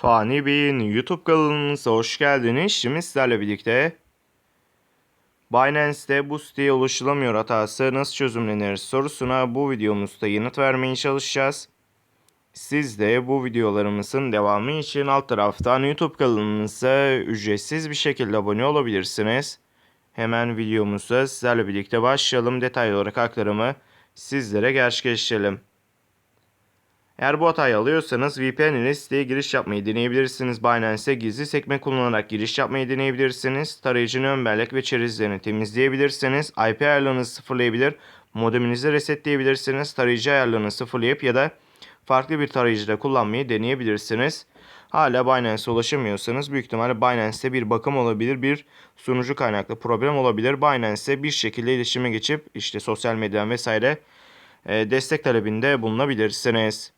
Fani Bey'in YouTube kanalımıza hoş geldiniz. Şimdi sizlerle birlikte Binance'de bu siteye ulaşılamıyor hatası nasıl çözümlenir sorusuna bu videomuzda yanıt vermeye çalışacağız. Siz de bu videolarımızın devamı için alt taraftan YouTube kanalımıza ücretsiz bir şekilde abone olabilirsiniz. Hemen videomuza sizlerle birlikte başlayalım. Detaylı olarak aktarımı sizlere gerçekleştirelim. Eğer bu hatayı alıyorsanız VPN ile siteye giriş yapmayı deneyebilirsiniz. Binance'e gizli sekme kullanarak giriş yapmayı deneyebilirsiniz. Tarayıcının ön bellek ve çerezlerini temizleyebilirsiniz. IP ayarlarınızı sıfırlayabilir. Modeminizi resetleyebilirsiniz. Tarayıcı ayarlarını sıfırlayıp ya da farklı bir tarayıcıda kullanmayı deneyebilirsiniz. Hala Binance'e ulaşamıyorsanız büyük ihtimalle Binance'te bir bakım olabilir, bir sunucu kaynaklı problem olabilir. Binance'e bir şekilde iletişime geçip işte sosyal medyadan vesaire e, destek talebinde bulunabilirsiniz.